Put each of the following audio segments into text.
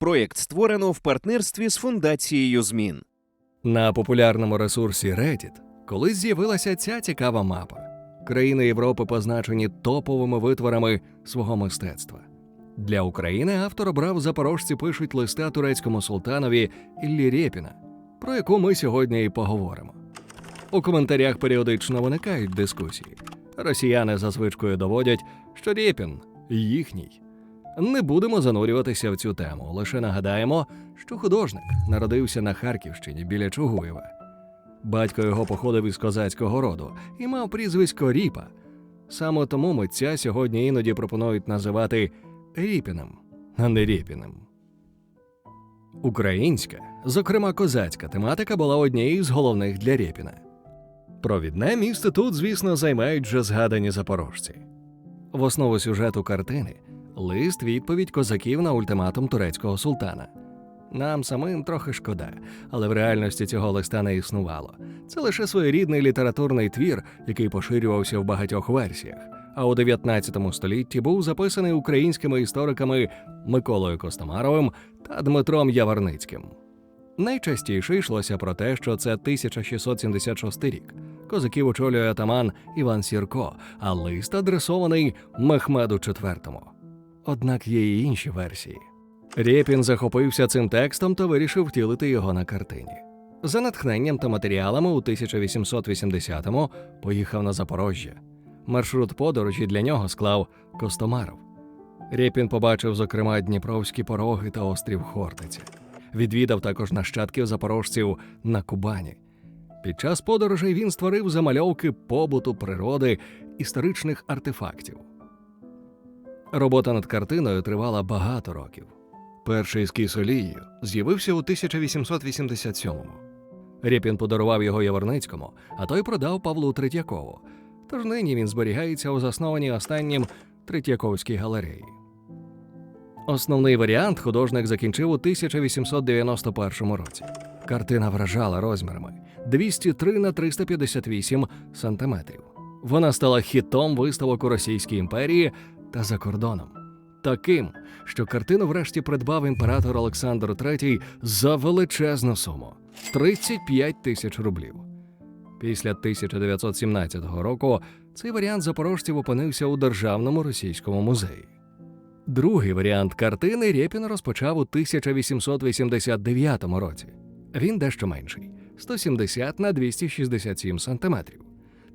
Проєкт створено в партнерстві з фундацією змін. На популярному ресурсі Reddit колись з'явилася ця цікава мапа. Країни Європи позначені топовими витворами свого мистецтва. Для України автор обрав запорожці пишуть листа турецькому султанові Іллі Рєпіна, про яку ми сьогодні і поговоримо. У коментарях періодично виникають дискусії. Росіяни за звичкою доводять, що Рєпін їхній. Не будемо занурюватися в цю тему. Лише нагадаємо, що художник народився на Харківщині біля Чугуєва. Батько його походив із козацького роду і мав прізвисько Ріпа. Саме тому митця сьогодні іноді пропонують називати Ріпіним, а не Рєпіним. Українська, зокрема козацька тематика була однією з головних для Рєпіна. Провідне місце тут, звісно, займають вже згадані запорожці. В основу сюжету картини лист відповідь козаків на ультиматум турецького султана. Нам самим трохи шкода, але в реальності цього листа не існувало. Це лише своєрідний літературний твір, який поширювався в багатьох версіях, а у 19 столітті був записаний українськими істориками Миколою Костомаровим та Дмитром Яворницьким. Найчастіше йшлося про те, що це 1676 рік. Козаків очолює атаман Іван Сірко, а лист адресований Мехмеду IV. Однак є і інші версії. Рєпін захопився цим текстом та вирішив втілити його на картині. За натхненням та матеріалами у 1880-му поїхав на Запорожжя. Маршрут подорожі для нього склав Костомаров. Рєпін побачив, зокрема, Дніпровські пороги та острів Хортиця. Відвідав також нащадків запорожців на Кубані. Під час подорожей він створив замальовки побуту, природи, історичних артефактів. Робота над картиною тривала багато років. Перший ескіз олією з'явився у 1887-му. Рєпін подарував його Яворницькому, а той продав Павлу Третьякову. Тож нині він зберігається у заснованій останнім Третьяковській галереї. Основний варіант художник закінчив у 1891 році. Картина вражала розмірами 203 на 358 сантиметрів. Вона стала хітом виставок у Російській імперії та за кордоном. Таким, що картину врешті придбав імператор Олександр III за величезну суму 35 тисяч рублів. Після 1917 року цей варіант запорожців опинився у Державному російському музеї. Другий варіант картини Рєпін розпочав у 1889 році. Він дещо менший 170 на 267 сантиметрів.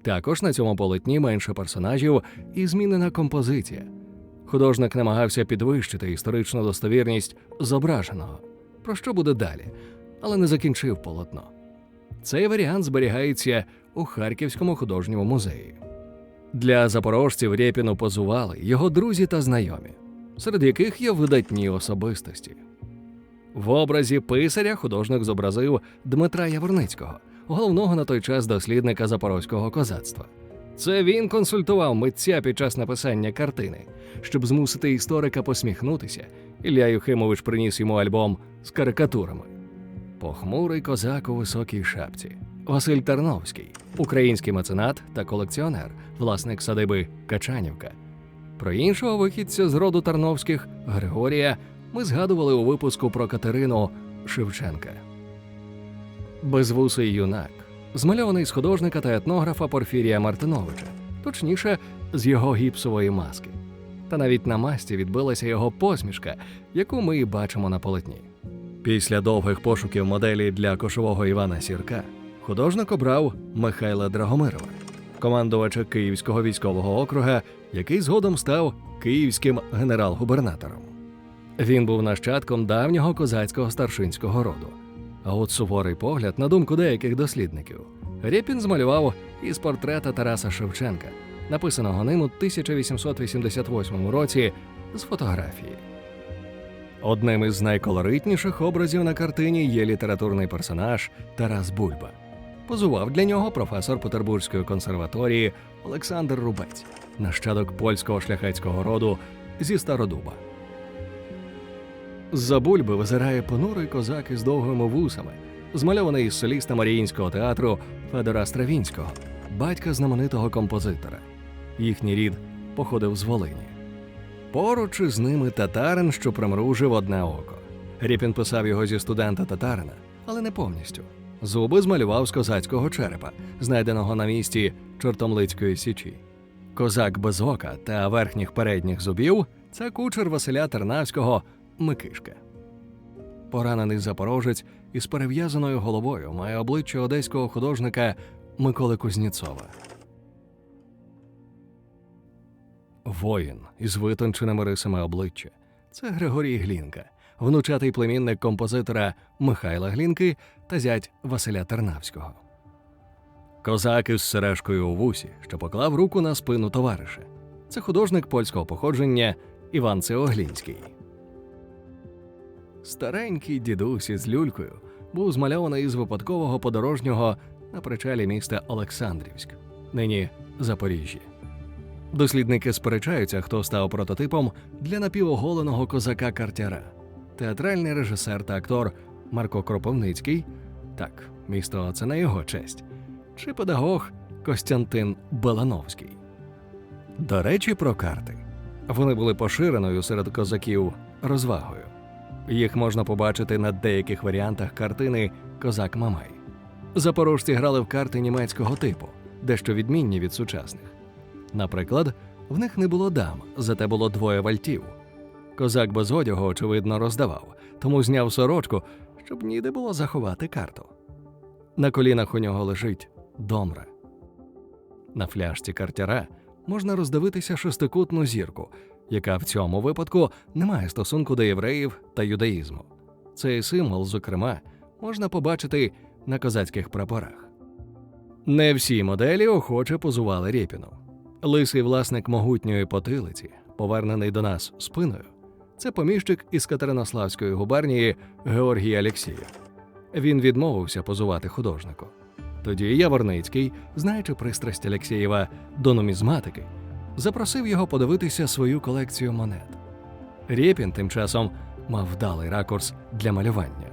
Також на цьому полотні менше персонажів і змінена композиція. Художник намагався підвищити історичну достовірність зображеного, про що буде далі, але не закінчив полотно. Цей варіант зберігається у Харківському художньому музеї. Для запорожців Рєпіну позували його друзі та знайомі, серед яких є видатні особистості. В образі писаря художник зобразив Дмитра Яворницького, головного на той час дослідника запорозького козацтва. Це він консультував митця під час написання картини. Щоб змусити історика посміхнутися, Ілля Юхимович приніс йому альбом з карикатурами. Похмурий козак у високій шапці. Василь Тарновський, український меценат та колекціонер, власник садиби Качанівка. Про іншого вихідця з роду Тарновських Григорія ми згадували у випуску про Катерину Шевченка. Безвусий юнак, змальований з художника та етнографа Порфірія Мартиновича, точніше, з його гіпсової маски. Та навіть на масті відбилася його посмішка, яку ми і бачимо на полотні. Після довгих пошуків моделі для кошового Івана Сірка художник обрав Михайла Драгомирова, командувача Київського військового округа, який згодом став київським генерал-губернатором. Він був нащадком давнього козацького старшинського роду. А от суворий погляд, на думку деяких дослідників, Рєпін змалював із портрета Тараса Шевченка, написаного ним у 1888 році з фотографії. Одним із найколоритніших образів на картині є літературний персонаж Тарас Бульба. Позував для нього професор Петербурзької консерваторії Олександр Рубець, нащадок польського шляхетського роду зі Стародуба. З-за бульби визирає понурий козак із довгими вусами, змальований із соліста Маріїнського театру Федора Стравінського, батька знаменитого композитора. Їхній рід походив з Волині. Поруч із ними татарин, що примружив одне око. Рєпін писав його зі студента татарина, але не повністю. Зуби змалював з козацького черепа, знайденого на місці Чортомлицької січі. Козак без ока та верхніх передніх зубів це кучер Василя Тернавського Микишка. Поранений запорожець із перев'язаною головою має обличчя одеського художника Миколи Кузніцова. Воїн із витонченими рисами обличчя. Це Григорій Глінка, внучатий племінник композитора Михайла Глінки та зять Василя Тернавського. Козак із сережкою у вусі, що поклав руку на спину товариша. Це художник польського походження Іван Цеоглінський. Старенький дідусь із люлькою був змальований із випадкового подорожнього на причалі міста Олександрівськ, нині Запоріжжя. Дослідники сперечаються, хто став прототипом для напівоголеного козака Картяра. Театральний режисер та актор Марко Кропивницький так, місто це на його честь, чи педагог Костянтин Балановський. До речі, про карти. Вони були поширеною серед козаків розвагою. Їх можна побачити на деяких варіантах картини Козак Мамай. Запорожці грали в карти німецького типу, дещо відмінні від сучасних. Наприклад, в них не було дам, зате було двоє вальтів. Козак без одягу, очевидно, роздавав, тому зняв сорочку, щоб ніде було заховати карту. На колінах у нього лежить домра. На фляжці картяра можна роздивитися шестикутну зірку, яка в цьому випадку не має стосунку до євреїв та юдаїзму. Цей символ, зокрема, можна побачити на козацьких прапорах. Не всі моделі охоче позували Рєпіну. Лисий власник могутньої потилиці, повернений до нас спиною, це поміщик із Катеринославської губернії Георгій Алєксєєв. Він відмовився позувати художнику. Тоді Яворницький, знаючи пристрасть Алєксєєва до нумізматики, запросив його подивитися свою колекцію монет. Рєпін тим часом мав вдалий ракурс для малювання.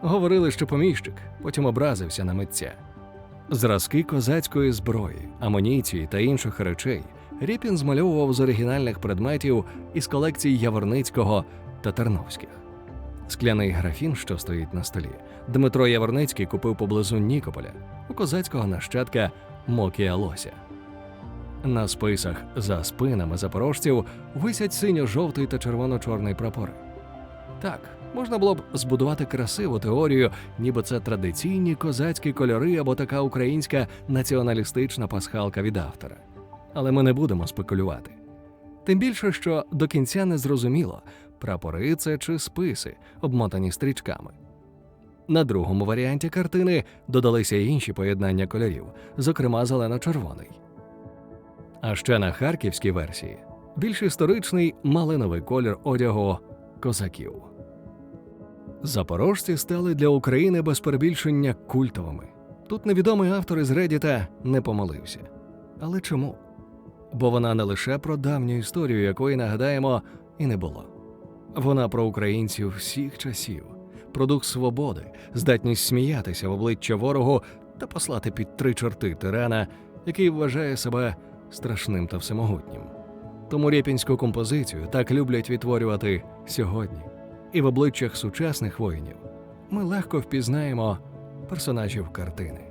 Говорили, що поміщик, потім образився на митця. Зразки козацької зброї, амуніції та інших речей Рєпін змальовував з оригінальних предметів із колекцій Яворницького та Терновських. Скляний графін, що стоїть на столі, Дмитро Яворницький купив поблизу Нікополя у козацького нащадка Мокія Лося. На списах за спинами запорожців висять синьо-жовтий та червоно-чорний прапори. Так, можна було б збудувати красиву теорію, ніби це традиційні козацькі кольори або така українська націоналістична пасхалка від автора. Але ми не будемо спекулювати. Тим більше, що до кінця не зрозуміло, прапори це чи списи, обмотані стрічками. На другому варіанті картини додалися й інші поєднання кольорів, зокрема зелено-червоний. А ще на харківській версії більш історичний малиновий колір одягу козаків. Запорожці стали для України без перебільшення культовими. Тут невідомий автор із Редіта не помилився. Але чому? Бо вона не лише про давню історію, якої нагадаємо, і не було. Вона про українців всіх часів, про дух свободи, здатність сміятися в обличчя ворогу та послати під три чорти тирана, який вважає себе страшним та всемогутнім. Тому рєпінську композицію так люблять відтворювати сьогодні. І в обличчях сучасних воїнів ми легко впізнаємо персонажів картини.